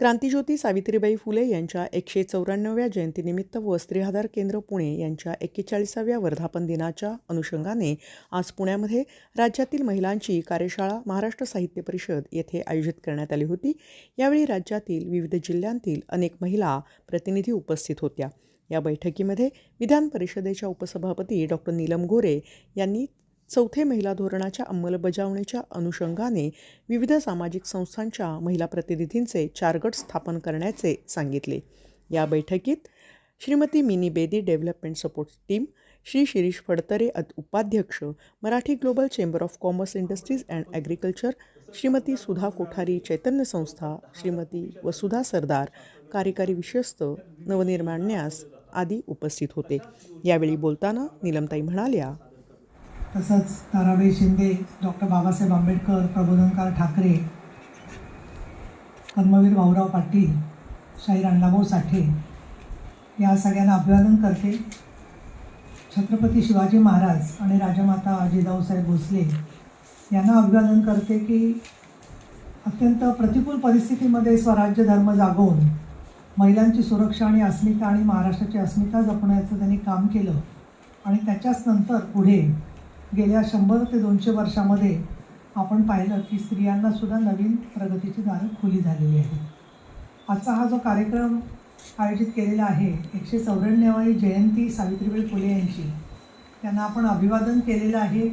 क्रांतिज्योती सावित्रीबाई फुले यांच्या एकशे चौऱ्याण्णव्या जयंतीनिमित्त व स्त्रीआधार केंद्र पुणे यांच्या एक्केचाळीसाव्या वर्धापन दिनाच्या अनुषंगाने आज पुण्यामध्ये राज्यातील महिलांची कार्यशाळा महाराष्ट्र साहित्य परिषद येथे आयोजित करण्यात आली होती. यावेळी राज्यातील विविध जिल्ह्यांतील अनेक महिला प्रतिनिधी उपस्थित होत्या. या बैठकीमध्ये विधान परिषदेच्या उपसभापती डॉक्टर नीलम गोरे यांनी चौथे महिला धोरणाच्या अंमलबजावणीच्या अनुषंगाने विविध सामाजिक संस्थांच्या महिला प्रतिनिधींचे चार गट स्थापन करण्याचे सांगितले. या बैठकीत Shrimati Mini Bedi development support team Shri Shirish Phadtare अद उपाध्यक्ष Marathi global chamber of commerce industries and agriculture Shrimati Sudha Kothari Chaitanya संस्था श्रीमती वसुधा सरदार कार्यकारी विश्वस्त नवनिर्माण न्यास आदी उपस्थित होते. यावेळी बोलताना नीलमताई म्हणाल्या तसंच ताराबाई शिंदे डॉक्टर बाबासाहेब आंबेडकर प्रबोधनकार ठाकरे कर्मवीर भाऊराव पाटील शाहीर अण्णाभाऊ साठे या सगळ्यांना अभिवादन करते. छत्रपती शिवाजी महाराज आणि राजमाता जिजाऊसाहेब भोसले यांना अभिवादन करते की अत्यंत प्रतिकूल परिस्थितीमध्ये स्वराज्य धर्म जागवून महिलांची सुरक्षा आणि अस्मिता आणि महाराष्ट्राची अस्मिता जपण्याचं त्यांनी काम केलं आणि त्याच्याच नंतर पुढे गेल्या शंभर ते दोनशे वर्षामध्ये आपण पाहिलं की स्त्रियांना सुद्धा नवीन प्रगतीची दारं खुली झालेली आहे आजचा हा जो कार्यक्रम आयोजित केलेला आहे एकशे चौऱ्याण्णवावी जयंती सावित्रीबाई फुले यांची त्यांना आपण अभिवादन केलेलं आहे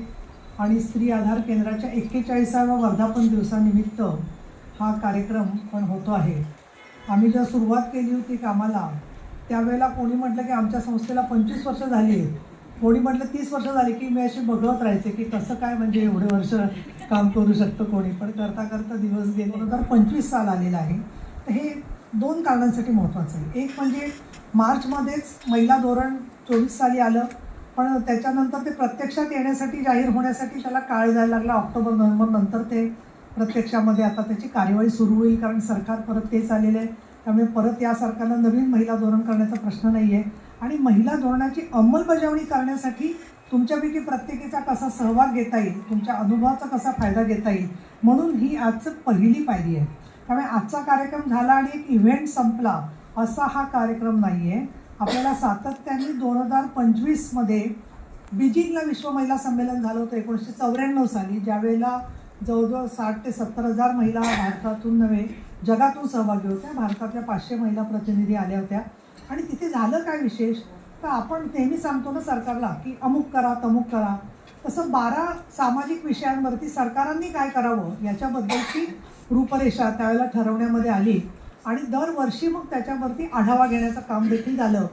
आणि स्त्री आधार केंद्राच्या एक्केचाळीसाव्या वर्धापन दिवसानिमित्त हा कार्यक्रम पण होतो आहे. आम्ही जेव्हा सुरुवात केली होती कामाला त्यावेळेला कोणी म्हटलं की आमच्या संस्थेला पंचवीस वर्ष झाली आहेत. कोणी म्हटलं तीस वर्ष झाली की मी अशी बघत राहायचे की कसं काय म्हणजे एवढे वर्ष काम करू शकतं कोणी. पण करता करता दिवस गेले. दोन हजार पंचवीस साल आलेलं आहे. तर हे दोन कारणांसाठी महत्त्वाचं आहे. एक म्हणजे मार्चमध्येच महिला धोरण चोवीस साली आलं. पण त्याच्यानंतर ते प्रत्यक्षात येण्यासाठी जाहीर होण्यासाठी त्याला काळ जायला लागला. ऑक्टोबर नोव्हेंबर नंतर ते प्रत्यक्षामध्ये आता त्याची कार्यवाही सुरू होईल कारण सरकार परत तेच आलेलं आहे. त्यामुळे परत या सरकारला नवीन महिला धोरण करण्याचा प्रश्न नाही आहे आणि महिला धोरणाची अंमलबजावणी करण्यासाठी तुमच्यापैकी प्रत्येकीचा कसा सहभाग घेता येईल तुमच्या अनुभवाचा कसा फायदा घेता येईल म्हणून ही आजचं पहिली पायरी आहे. त्यामुळे आजचा कार्यक्रम झाला आणि एक इव्हेंट संपला असा हा कार्यक्रम नाही आहे आपल्याला सातत्याने दोन हजार पंचवीसमध्ये बीजिंगला विश्व महिला संमेलन झालं होतं एकोणीसशे चौऱ्याण्णव साली. ज्यावेळेला जवळजवळ साठ ते सत्तर हजार महिला भारतातून नव्हे जगातून सहभागी होत्या. भारतातल्या पाचशे महिला प्रतिनिधी आल्या होत्या. आणि तिथे झालं काय विशेष? तर आपण नेहमी सांगतो ना सरकारला की अमुक करा तमुक करा. तसं बारा सामाजिक विषयांवरती सरकारांनी काय करावं याच्याबद्दलची रूपरेषा त्यावेळेला ठरवण्यामध्ये आली. आणि दरवर्षी मग त्याच्यावरती आढावा घेण्याचं काम देखील झालं.